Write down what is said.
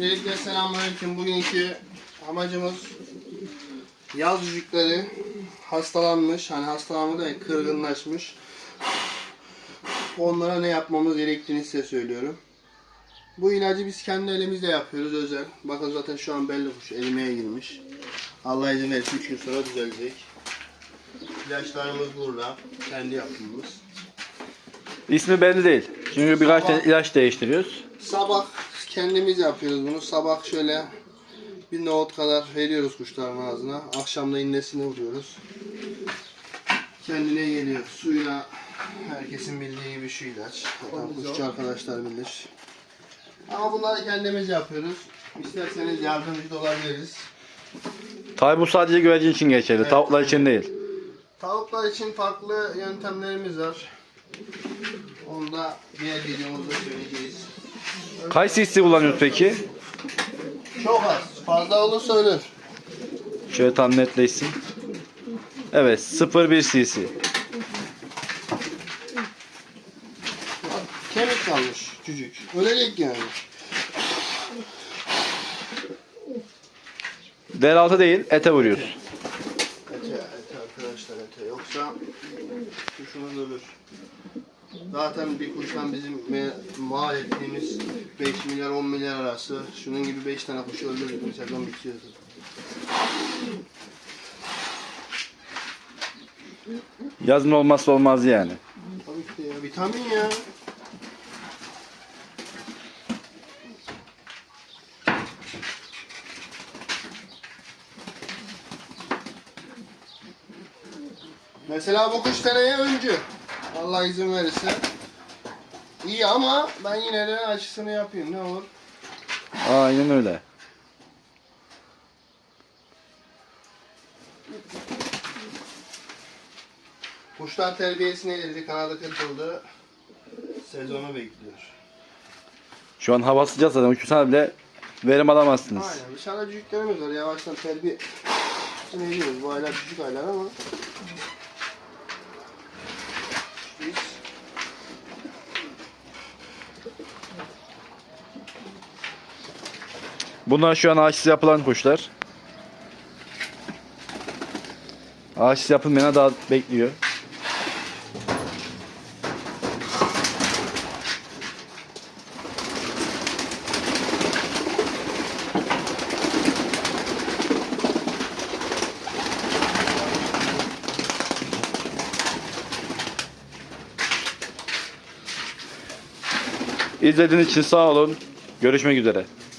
Öncelikle selamünaleyküm. Bugünkü amacımız yaz cücükleri hastalanmış. Hani hastalanma değil, kırgınlaşmış. Onlara ne yapmamız gerektiğini size söylüyorum. Bu ilacı biz kendi elimizle yapıyoruz özel. Bakın zaten şu an belli kuş elimeye girmiş. Allah izin verirse 3 gün sonra düzelecek. İlaçlarımız burada. Kendi yapımımız. İsmi belli değil. Çünkü birkaç tane ilaç değiştiriyoruz. Sabah kendimiz yapıyoruz bunu. Sabah şöyle bir nohut kadar veriyoruz kuşların ağzına. Akşam da innesine vuruyoruz. Kendine geliyor. Suyuna herkesin bildiği gibi şu ilaç. Kuşçu arkadaşlar bilir. Ama bunları kendimiz yapıyoruz. İsterseniz yardımcı da olabiliriz. Tabi bu sadece güvercin için geçerli. Evet. Tavuklar için değil. Tavuklar için farklı yöntemlerimiz var. Onu da diğer videomuzda söyleyeceğiz. Kaç cc kullanıyoruz peki? Çok az. Fazla olursa ölür. Şöyle tam netleşsin. Evet 0.1 cc. Kemik kalmış çocuk. Ölecek yani. Del altı değil ete vuruyoruz. Ete, ete arkadaşlar ete. Yoksa kuşumuz ölür. Zaten bir kuştan bizim mal ettiğimiz 5 milyar 10 milyar arası. Şunun gibi 5 tane kuş öldürdük mü sezon bitiyordu. Yazın olmazsa olmaz yani. Tabii ki de ya. Vitamin ya. Mesela bu kuş seneye öncü. Allah izin verirse. İyi ama ben yine de aşısını yapayım ne olur. Aynen öyle. Kuşlar terbiyesine edildi, kanadı kırpıldı. Sezonu bekliyor. Şu an hava sıcak zaten uçursana bile verim alamazsınız. Aynen dışarıda cücüklerimiz var yavaştan terbiye ne diyoruz bu aylar küçük aylar ama biz Bunlar şu an aşısı yapılan kuşlar. Aşısı yapılmayana daha bekliyor. İzlediğiniz için sağ olun. Görüşmek üzere.